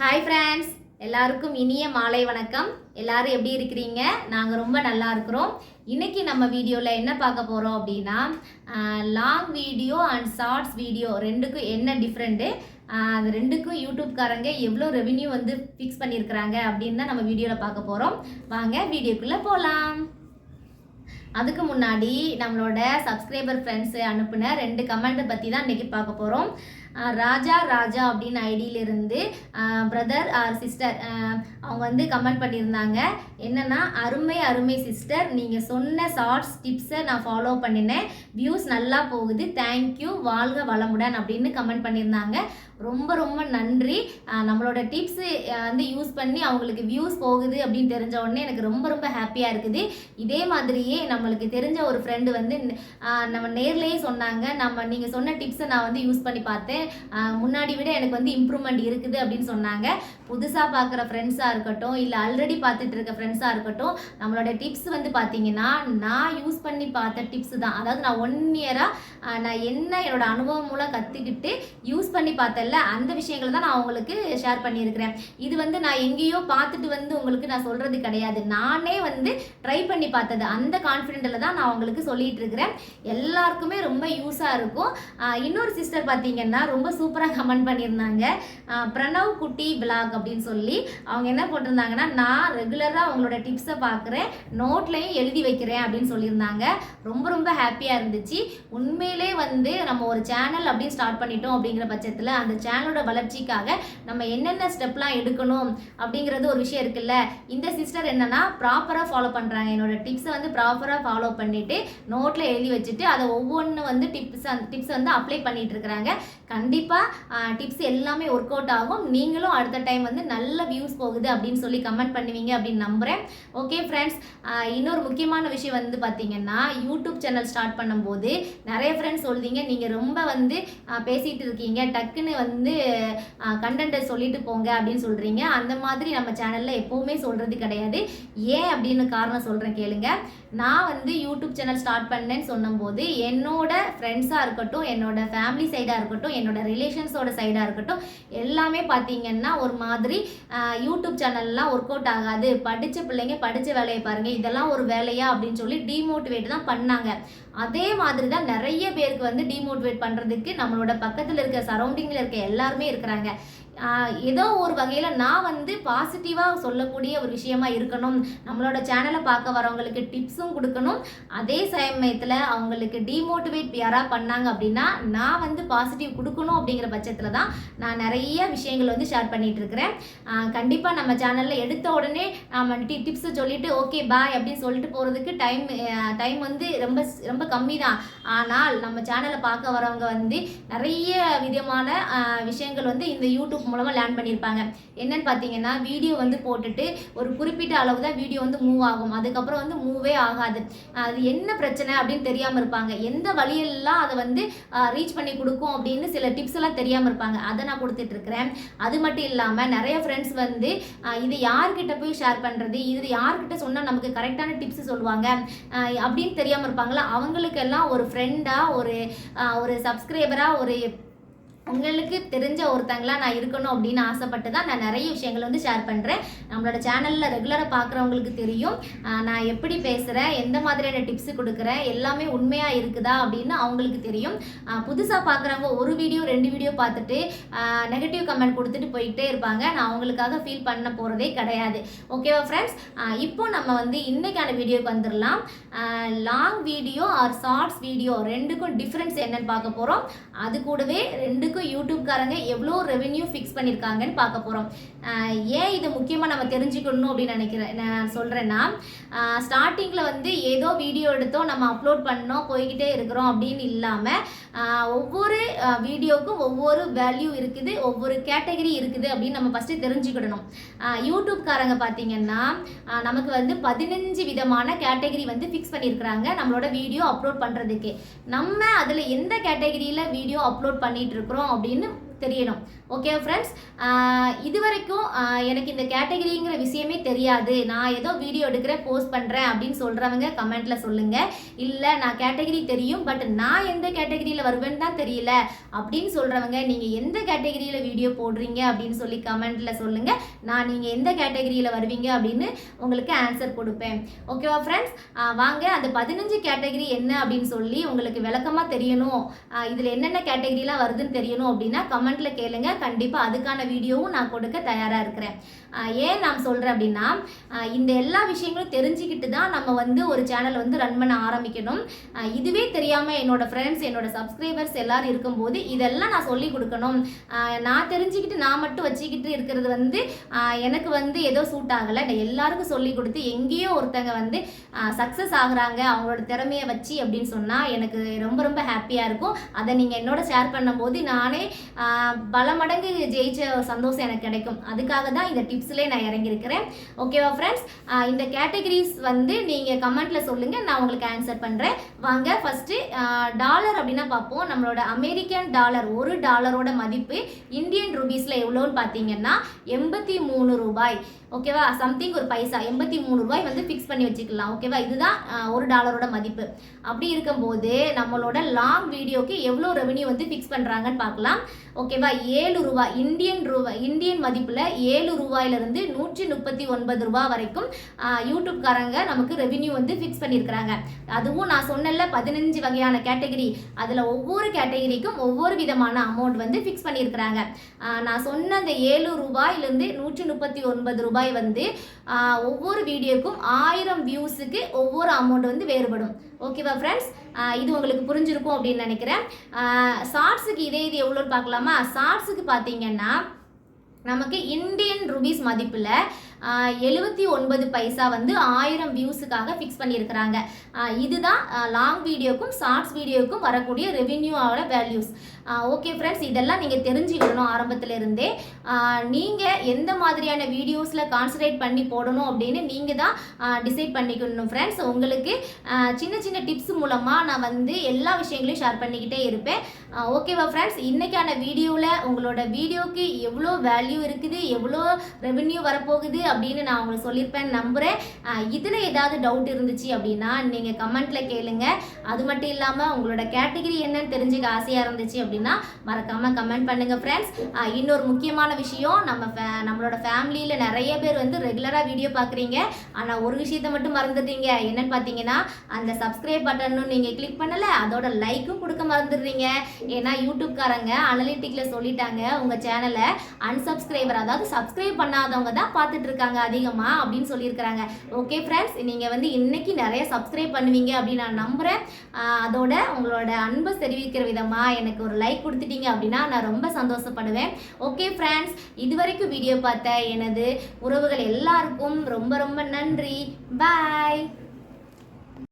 Hi friends எல்லாருக்கும் இனிய மாலை வணக்கம். எல்லாரும் எப்படி இருக்கிறீங்க? நாங்கள் ரொம்ப நல்லா இருக்கிறோம். இன்னைக்கு நம்ம வீடியோவில் என்ன பார்க்க போகிறோம் அப்படின்னா long video and shorts video ரெண்டுக்கும் என்ன டிஃப்ரெண்ட்டு அது ரெண்டுக்கும் யூடியூப்காரங்க எவ்வளோ ரெவின்யூ வந்து ஃபிக்ஸ் பண்ணியிருக்கிறாங்க அப்படின்னு தான் நம்ம வீடியோவில் பார்க்க போகிறோம் வாங்க வீடியோக்குள்ளே போகலாம் அதுக்கு முன்னாடி நம்மளோட சப்ஸ்கிரைபர் ஃப்ரெண்ட்ஸு அனுப்புன ரெண்டு கமெண்ட்டை பற்றி தான் இன்றைக்கி பார்க்க போகிறோம் ராஜா ராஜா அப்படின்னு ஐடியிலிருந்து பிரதர் ஆர் சிஸ்டர் அவங்க வந்து கமெண்ட் பண்ணியிருந்தாங்க. என்னென்னா அருமை அருமை சிஸ்டர் நீங்கள் சொன்ன ஷார்ட்ஸ் டிப்ஸை நான் ஃபாலோ பண்ணினேன். வியூஸ் நல்லா போகுது. தேங்க்யூ வாழ்க வளமுடன் அப்படின்னு கமெண்ட் பண்ணியிருந்தாங்க. ரொம்ப ரொம்ப நன்றி. நம்மளோட டிப்ஸு வந்து யூஸ் பண்ணி அவங்களுக்கு வியூஸ் போகுது அப்படின்னு தெரிஞ்ச உடனே எனக்கு ரொம்ப ரொம்ப ஹாப்பியாக இருக்குது. இதே மாதிரியே நம்மளுக்கு தெரிஞ்ச ஒரு ஃப்ரெண்டு வந்து நம்ம நேர்லேயே சொன்னாங்க. நம்ம நீங்கள் சொன்ன டிப்ஸை நான் வந்து யூஸ் பண்ணி பார்த்தேன். முன்னாடி விட எனக்கு வந்து இம்ப்ரூவ்மெண்ட் இருக்குது அப்படின்னு சொன்னாங்க. புதுசாக பார்க்குற ஃப்ரெண்ட்ஸாக இருக்கட்டும் இல்லை ஆல்ரெடி பார்த்துட்டு இருக்க ஃப்ரெண்ட்ஸாக இருக்கட்டும் நம்மளோட டிப்ஸ் வந்து பார்த்தீங்கன்னா நான் யூஸ் பண்ணி பார்த்த டிப்ஸ் தான். அதாவது நான் ஒன் இயராக நான் என்ன என்னோட அனுபவம் மூலம் கற்றுக்கிட்டு யூஸ் பண்ணி பார்த்தல அந்த விஷயங்களை தான் நான் உங்களுக்கு ஷேர் பண்ணியிருக்கிறேன். இது வந்து நான் எங்கேயோ பார்த்துட்டு வந்து உங்களுக்கு நான் சொல்கிறது கிடையாது. நானே வந்து ட்ரை பண்ணி பார்த்தது. அந்த கான்ஃபிடென்ட்டில் தான் நான் உங்களுக்கு சொல்லிட்டு இருக்கிறேன். எல்லாருக்குமே ரொம்ப யூஸாக இருக்கும். இன்னொரு சிஸ்டர் பார்த்தீங்கன்னா ரொம்ப சூப்பராக கமெண்ட் பண்ணியிருந்தாங்க. பிரணவ் குட்டி பிளாக் அப்படின்னு சொல்லி. அவங்க என்ன போட்டிருந்தாங்கன்னா நான் ரெகுலராக அவங்களோட டிப்ஸை பார்க்குறேன். நோட்லையும் எழுதி வைக்கிறேன் அப்படின்னு சொல்லியிருந்தாங்க. ரொம்ப ரொம்ப ஹாப்பியாக இருந்துச்சு. உண்மையிலே வந்து நம்ம ஒரு சேனல் அப்படின்னு ஸ்டார்ட் பண்ணிட்டோம் அப்படிங்கிற பட்சத்தில் அந்த சேனலோட வளர்ச்சிக்காக நம்ம என்னென்ன ஸ்டெப்லாம் எடுக்கணும் அப்படிங்கிறது ஒரு விஷயம் இருக்குல்ல? இந்த சிஸ்டர் என்னன்னா ப்ராப்பராக ஃபாலோ பண்ணுறாங்க என்னோட டிப்ஸை வந்து ப்ராப்பராக ஃபாலோ பண்ணிவிட்டு நோட்டில் எழுதி வச்சுட்டு அதை ஒவ்வொன்று வந்து டிப்ஸ் அந்த டிப்ஸ் வந்து அப்ளை பண்ணிட்டு இருக்கிறாங்க. கண்டிப்பாக டிப்ஸ் எல்லாமே ஒர்க் அவுட் ஆகும். நீங்களும் அடுத்த டைம் வந்து நல்ல வியூஸ் போகுது அப்படின்னு சொல்லி கமெண்ட் பண்ணுவீங்க அப்படின்னு நம்புகிறேன் ஓகே ஃப்ரெண்ட்ஸ் இன்னொரு முக்கியமான விஷயம் வந்து பார்த்தீங்கன்னா யூடியூப் சேனல் ஸ்டார்ட் பண்ணும்போது நிறைய ஃப்ரெண்ட்ஸ் சொல்லுவீங்க நீங்கள் ரொம்ப வந்து பேசிகிட்டு இருக்கீங்க. டக்குன்னு வந்து கண்டென்ட்டை சொல்லிட்டு போங்க அப்படின்னு சொல்கிறீங்க அந்த மாதிரி நம்ம சேனலில் எப்போவுமே சொல்கிறது கிடையாது. ஏன் அப்படின்னு காரணம் சொல்கிறேன் கேளுங்க. நான் வந்து யூடியூப் சேனல் ஸ்டார்ட் பண்ணேன்னு சொன்னபோது என்னோட ஃப்ரெண்ட்ஸாக இருக்கட்டும் என்னோட ஃபேமிலி சைடாக இருக்கட்டும் என்னோட ரிலேஷன்ஸோட சைடாக இருக்கட்டும் எல்லாமே பார்த்தீங்கன்னா ஒரு மாதிரி யூடியூப் சேனல்லாம் ஒர்க் அவுட் ஆகாது. படித்த பிள்ளைங்க படித்த வேலையை பாருங்கள் இதெல்லாம் ஒரு வேலையா அப்படின்னு சொல்லி டிமோட்டிவேட் தான் பண்ணாங்க. அதே மாதிரி தான் நிறைய பேருக்கு வந்து டிமோட்டிவேட் பண்ணுறதுக்கு நம்மளோட பக்கத்தில் இருக்க சரௌண்டிங்கில் இருக்க எல்லாருமே இருக்கிறாங்க. ஏதோ ஒரு வகையில் நான் வந்து பாசிட்டிவாக சொல்லக்கூடிய ஒரு விஷயமா இருக்கணும். நம்மளோட சேனலை பார்க்க வரவங்களுக்கு டிப்ஸும் கொடுக்கணும். அதே சமயத்தில் அவங்களுக்கு டிமோட்டிவேட் யாராக பண்ணாங்க அப்படின்னா நான் வந்து பாசிட்டிவ் கொடுக்கணும் அப்படிங்கிற பட்சத்தில் தான் நான் நிறைய விஷயங்கள் வந்து ஷேர் பண்ணிகிட்டு இருக்கிறேன். கண்டிப்பாக நம்ம சேனலில் எடுத்த உடனே நம்ம டி டிப்ஸை சொல்லிவிட்டு ஓகே பாய் அப்படின்னு சொல்லிட்டு போகிறதுக்கு டைம் டைம் வந்து ரொம்ப ரொம்ப கம்மி தான். ஆனால் நம்ம சேனலை பார்க்க வரவங்க வந்து நிறைய விதமான விஷயங்கள் வந்து இந்த யூடியூப் மூலமாக லேர்ன் பண்ணியிருப்பாங்க என்னன்னு பார்த்தீங்கன்னா வீடியோ வந்து போட்டுட்டு ஒரு குறிப்பிட்ட அளவு தான் வீடியோ வந்து மூவ் ஆகும். அதுக்கப்புறம் வந்து மூவே ஆகாது. அது என்ன பிரச்சனை அப்படின்னு தெரியாமல் இருப்பாங்க. எந்த வழியெல்லாம் அதை வந்து ரீச் பண்ணி கொடுக்கும் அப்படின்னு சில டிப்ஸ் எல்லாம் தெரியாமல் இருப்பாங்க. அதை நான் கொடுத்துட்டு இருக்கிறேன். அது மட்டும் இல்லாமல் நிறைய ஃப்ரெண்ட்ஸ் வந்து இது யார்கிட்ட போய் ஷேர் பண்ணுறது இது யார்கிட்ட சொன்னால் நமக்கு கரெக்டான டிப்ஸ் சொல்லுவாங்க. அப்படின்னு தெரியாமல் இருப்பாங்களா அவங்களுக்கெல்லாம் ஒரு ஃப்ரெண்டாக ஒரு ஒரு சப்ஸ்கிரைபராக ஒரு உங்களுக்கு தெரிஞ்ச ஒருத்தங்களாக நான் இருக்கணும் அப்படின்னு ஆசைப்பட்டு தான் நான் நிறைய விஷயங்கள் வந்து ஷேர் பண்ணுறேன் நம்மளோட சேனலில் ரெகுலராக பார்க்குறவங்களுக்கு தெரியும். நான் எப்படி பேசுகிறேன் எந்த மாதிரியான டிப்ஸ் கொடுக்குறேன் எல்லாமே உண்மையாக இருக்குதா அப்படின்னு அவங்களுக்கு தெரியும். புதுசாக பார்க்குறவங்க ஒரு வீடியோ ரெண்டு வீடியோ பார்த்துட்டு நெகட்டிவ் கமெண்ட் கொடுத்துட்டு போயிட்டே இருப்பாங்க. நான் அவங்களுக்காக ஃபீல் பண்ண போகிறதே கிடையாது. ஓகேவா ஃப்ரெண்ட்ஸ் இப்போ நம்ம வந்து இன்றைக்கான வீடியோக்கு வந்துடலாம் long video or shorts video ரெண்டுக்கும் டிஃப்ரென்ஸ் என்னன்னு பார்க்க போகிறோம் அது கூடவே ரெண்டுக்கும் யூடியூப்காரங்க எவ்வளோ ரெவென்யூ ஃபிக்ஸ் பண்ணியிருக்காங்கன்னு பார்க்க போகிறோம் ஏன் இது முக்கியமாக நம்ம தெரிஞ்சுக்கணும் அப்படின்னு நினைக்கிறேன் நான் சொல்கிறேன்னா ஸ்டார்டிங்கில் வந்து ஏதோ வீடியோ எடுத்தோம் நம்ம அப்லோட் பண்ணோம் போய்கிட்டே இருக்கிறோம் அப்படின்னு இல்லாமல் ஒவ்வொரு வீடியோக்கும் ஒவ்வொரு வேல்யூ இருக்குது ஒவ்வொரு கேட்டகரி இருக்குது அப்படின்னு நம்ம ஃபஸ்ட்டு தெரிஞ்சுக்கிடணும். யூடியூப்காரங்க பார்த்தீங்கன்னா நமக்கு வந்து பதினஞ்சு விதமான கேட்டகரி வந்து ஃபிக்ஸ் பண்ணியிருக்கிறாங்க நம்மளோட வீடியோ அப்லோட் பண்ணுறதுக்கு நம்ம அதில் எந்த கேட்டகரியில் வீடியோ அப்லோட் பண்ணிகிட்டு இருக்கிறோம் அப்படின்னு தெரியணும். ஓகே ஃப்ரெண்ட்ஸ் இது வரைக்கும் எனக்கு இந்த கேட்டகரிங்கிற விஷயமே தெரியாது. நான் ஏதோ வீடியோ எடுக்கிறேன் போஸ்ட் பண்ணுறேன் அப்படின்னு சொல்கிறவங்க கமெண்ட்டில் சொல்லுங்கள் இல்லை நான் கேட்டகரி தெரியும் பட் நான் எந்த கேட்டகரியில் வருவேன்னு தான் தெரியல அப்படின்னு சொல்கிறவங்க நீங்கள் எந்த கேட்டகரியில் வீடியோ போடுறீங்க அப்படின்னு சொல்லி கமெண்ட்டில் சொல்லுங்கள் நான் நீங்கள் எந்த கேட்டகரியில் வருவீங்க அப்படின்னு உங்களுக்கு ஆன்சர் கொடுப்பேன். ஓகேவா ஃப்ரெண்ட்ஸ் வாங்க அந்த பதினஞ்சு கேட்டகரி என்ன அப்படின்னு சொல்லி உங்களுக்கு விளக்கமாக தெரியணும். இதில் என்னென்ன கேட்டகரிலாம் வருதுன்னு தெரியணும் அப்படின்னா கமெண்ட் கமெண்ட்டில் கேளுங்க. கண்டிப்பாக அதுக்கான வீடியோவும் நான் கொடுக்க தயாராக இருக்கிறேன். ஏன் நான் சொல்கிறேன் அப்படின்னா இந்த எல்லா விஷயங்களும் தெரிஞ்சுக்கிட்டு தான் நம்ம வந்து ஒரு சேனல் வந்து ரன் பண்ண ஆரம்பிக்கணும். இதுவே தெரியாமல் என்னோட ஃப்ரெண்ட்ஸ் என்னோட சப்ஸ்கிரைபர்ஸ் எல்லாரும் இருக்கும்போது இதெல்லாம் நான் சொல்லி கொடுக்கணும். நான் தெரிஞ்சுக்கிட்டு நான் மட்டும் வச்சுக்கிட்டு இருக்கிறது வந்து எனக்கு வந்து ஏதோ சூட் ஆகலை. நான் எல்லாருக்கும் சொல்லி கொடுத்து எங்கேயோ ஒருத்தங்க வந்து சக்ஸஸ் ஆகுறாங்க. அவங்களோட திறமையை வச்சு அப்படின்னு சொன்னால் எனக்கு ரொம்ப ரொம்ப ஹாப்பியாக இருக்கும். அதை நீங்கள் என்னோட ஷேர் பண்ணும்போது நானே பல மடங்கு ஜெயிச்ச சந்தோஷம் எனக்கு கிடைக்கும். அதுக்காக தான் இந்த டிப்ஸ்லேயே நான் இறங்கியிருக்கிறேன். ஓகேவா ஃப்ரெண்ட்ஸ் இந்த கேட்டகரிஸ் வந்து நீங்கள் கமெண்ட்டில் சொல்லுங்கள் நான் உங்களுக்கு ஆன்சர் பண்ணுறேன் வாங்க ஃபஸ்ட்டு டாலர் அப்படின்னா பார்ப்போம். நம்மளோட அமெரிக்கன் டாலர் ஒரு டாலரோட மதிப்பு இந்தியன் ருபீஸில் எவ்வளோன்னு பார்த்தீங்கன்னா எண்பத்தி மூணு ரூபாய். ஓகேவா? சம்திங் ஒரு பைசா எண்பத்தி மூணு ரூபாய் வந்து ஃபிக்ஸ் பண்ணி வச்சுக்கலாம். ஓகேவா? இதுதான் ஒரு டாலரோட மதிப்பு. அப்படி இருக்கும்போது நம்மளோட லாங் வீடியோக்கு எவ்வளோ ரெவன்யூ வந்து ஃபிக்ஸ் பண்ணுறாங்கன்னு பார்க்கலாம். ஓகேவா? ஏழு ரூபாய் இந்தியன் ரூபாய் இந்தியன் மதிப்பில் ஏழு ரூபாயிலிருந்து நூற்றி முப்பத்தி ஒன்பது ரூபாய் வரைக்கும் யூடியூப்காரங்க நமக்கு ரெவின்யூ வந்து ஃபிக்ஸ் பண்ணியிருக்கிறாங்க. அதுவும் நான் சொன்னல பதினஞ்சு வகையான கேட்டகரி அதில் ஒவ்வொரு கேட்டகரிக்கும் ஒவ்வொரு விதமான அமௌண்ட் வந்து ஃபிக்ஸ் பண்ணியிருக்கிறாங்க. நான் சொன்ன அந்த ஏழு ரூபாயிலிருந்து நூற்றி முப்பத்தி ஒன்பது ரூபாய் வந்து ஒவ்வொரு வீடியோக்கும் ஆயிரம் வியூஸுக்கு ஒவ்வொரு அமௌண்ட் வந்து வேறுபடும். ஓகேவா ஃப்ரெண்ட்ஸ் இது உங்களுக்கு புரிஞ்சிருக்கும் அப்படின்னு நினைக்கிறேன். ஷார்ட்ஸுக்கு இதே இது எவ்வளோன்னு பார்க்கலாமா? ஷார்ட்ஸுக்கு பார்த்தீங்கன்னா நமக்கு இந்தியன் ருபீஸ் மதிப்பில் எழுபத்தி ஒன்பது பைசா வந்து ஆயிரம் வியூஸுக்காக ஃபிக்ஸ் பண்ணியிருக்கிறாங்க. இதுதான் லாங் வீடியோக்கும் ஷார்ட்ஸ் வீடியோக்கும் வரக்கூடிய ரெவின்யூவோட வேல்யூஸ் ஓகே ஃப்ரெண்ட்ஸ் இதெல்லாம் நீங்கள் தெரிஞ்சுக்கணும் ஆரம்பத்திலிருந்தே. நீங்கள் எந்த மாதிரியான வீடியோஸில் கான்சன்ட்ரேட் பண்ணி போடணும் அப்படின்னு நீங்கள் தான் டிசைட் பண்ணிக்கணும் ஃப்ரெண்ட்ஸ் உங்களுக்கு சின்ன சின்ன டிப்ஸ் மூலமாக நான் வந்து எல்லா விஷயங்களையும் ஷேர் பண்ணிக்கிட்டே இருப்பேன். ஓகேவா ஃப்ரெண்ட்ஸ் இன்றைக்கான வீடியோவில் உங்களோட வீடியோக்கு எவ்வளோ வேல்யூ இருக்குது? எவ்வளோ ரெவென்யூ வரப்போகுது? அப்படின்னு நான் உங்களுக்கு சொல்லியிருப்பேன் நம்புகிறேன் இதில் ஏதாவது டவுட் இருந்துச்சு அப்படின்னா நீங்கள் கமெண்ட்டில் கேளுங்க. அது மட்டும் இல்லாமல் உங்களோட கேட்டகரி என்னன்னு தெரிஞ்சுக்க ஆசையாக இருந்துச்சு அப்படின்னா மறக்காமல் கமெண்ட் பண்ணுங்கள் ஃப்ரெண்ட்ஸ் இன்னொரு முக்கியமான விஷயம் நம்ம ஃபே நம்மளோட ஃபேமிலியில் நிறைய பேர் வந்து ரெகுலராக வீடியோ பார்க்குறீங்க. ஆனால் ஒரு விஷயத்த மட்டும் மறந்துடுறீங்க என்னன்னு பார்த்தீங்கன்னா அந்த சப்ஸ்கிரைப் பட்டனும் நீங்கள் கிளிக் பண்ணலை அதோட லைக்கும் கொடுக்க மறந்துடுறீங்க. ஏன்னா யூடியூப்காரங்க அனலிட்டிக்கில் சொல்லிட்டாங்க உங்கள் சேனலை அன்சப்ஸ்கிரைபர் அதாவது சப்ஸ்கிரைப் பண்ணாதவங்க தான் பார்த்துட்டு இருக்காங்க அதிகமாக அப்படின்னு சொல்லியிருக்கிறாங்க. ஓகே ஃப்ரெண்ட்ஸ் நீங்கள் வந்து இன்னைக்கு நிறைய சப்ஸ்கிரைப் பண்ணுவீங்க அப்படின்னு நான் நம்புகிறேன் அதோட உங்களோட அன்பை தெரிவிக்கிற விதமாக எனக்கு ஒரு லைக் கொடுத்துட்டீங்க அப்படின்னா நான் ரொம்ப சந்தோஷப்படுவேன். ஓகே ஃப்ரெண்ட்ஸ் இதுவரைக்கும் வீடியோ பார்த்த எனது உறவுகள் எல்லாருக்கும் ரொம்ப ரொம்ப நன்றி. பாய்